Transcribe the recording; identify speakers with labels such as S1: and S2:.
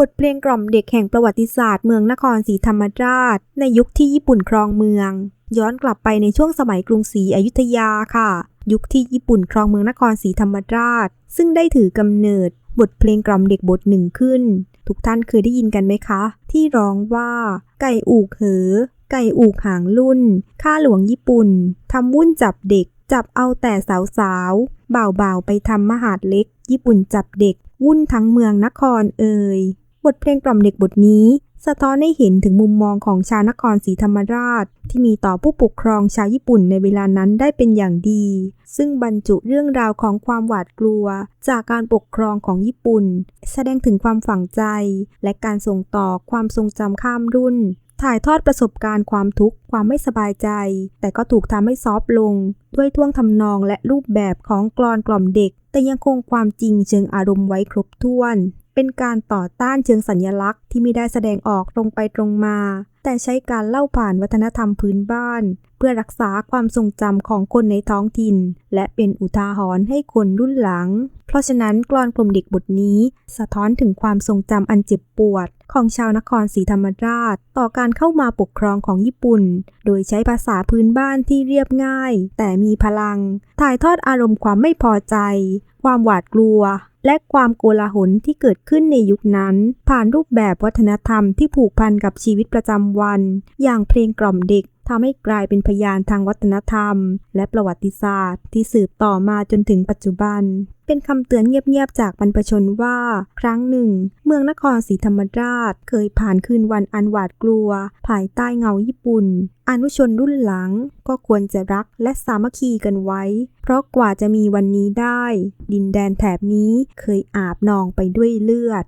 S1: บทเพลงกล่อมเด็กแห่งประวัติศาสตร์เมืองนครศรีธรรมราช ในยุคที่ญี่ปุ่นครองเมือง ย้อนกลับไปในช่วงสมัยกรุงศรีอยุธยาค่ะ ยุคที่ญี่ปุ่นครองเมืองนครศรีธรรมราช ซึ่งได้ถือกำเนิดบทเพลงกล่อมเด็กบทหนึ่งขึ้น ทุกท่านเคยได้ยินกันไหมคะ ที่ร้องว่า ไก่อูกเหอ ไก่อูกหางลุ่น ข้าหลวงญี่ปุ่นทำวุ่นจับเด็ก จับเอาแต่สาวๆบ่าวๆไปทำมหาดเล็ก ญี่ปุ่นจับเด็ก วุ่นทั้งเมืองนครเอ่ย บทเพลงกล่อมเด็กบทนี้ สะท้อนให้เห็นถึงมุมมองของชาวนครศรีธรรมราช ที่มีต่อผู้ปกครองชาวญี่ปุ่นในเวลานั้นได้เป็นอย่างดี ซึ่งบรรจุเรื่องราวของความหวาดกลัว จากการปกครองของญี่ปุ่น แสดงถึงความฝังใจ และการส่งต่อความทรงจำข้ามรุ่นถ่ายทอดประสบการณ์ความทุกข์ความไม่สบายใจ แต่ก็ถูกทำให้ซอฟลง ด้วยท่วงทำนองและรูปแบบของกลอนกล่อมเด็ก แต่ยังคงความจริงเชิงอารมณ์ไว้ครบถ้วน เป็นการต่อต้านเชิงสัญลักษณ์ที่ไม่ได้แสดงออกตรงไปตรงมา แต่ใช้การเล่าผ่านวัฒนธรรมพื้นบ้าน เพื่อรักษาความทรงจำของคนในท้องถิ่น และเป็นอุทาหรณ์ให้คนรุ่นหลัง เพราะฉะนั้นกลอนกลมเด็กบทนี้ สะท้อนถึงความทรงจำอันเจ็บปวด ของชาวนครศรีธรรมราช ต่อการเข้ามาปกครองของญี่ปุ่น โดยใช้ภาษาพื้นบ้านที่เรียบง่าย แต่มีพลัง ถ่ายทอดอารมณ์ความไม่พอใจ ความหวาดกลัว และความโกลาหลที่เกิดขึ้นในยุคนั้น ผ่านรูปแบบวัฒนธรรมที่ผูกพันกับชีวิตประจำวัน อย่างเพลงกล่อมเด็ก ทำให้กลายเป็นพยานทางวัฒนธรรม และประวัติศาสตร์ ที่สืบต่อมาจนถึงปัจจุบัน เป็นคำเตือนเงียบๆจากบรรพชนว่า ครั้งหนึ่ง เมืองนครศรีธรรมราช เคยผ่านคืนวันอันหวาดกลัว ภายใต้เงาญี่ปุ่น อนุชนรุ่นหลัง ก็ควรจะรักและสามัคคีกันไว้ เพราะกว่าจะมีวันนี้ได้ ดินแดนแถบนี้เคยอาบนองไปด้วยเลือด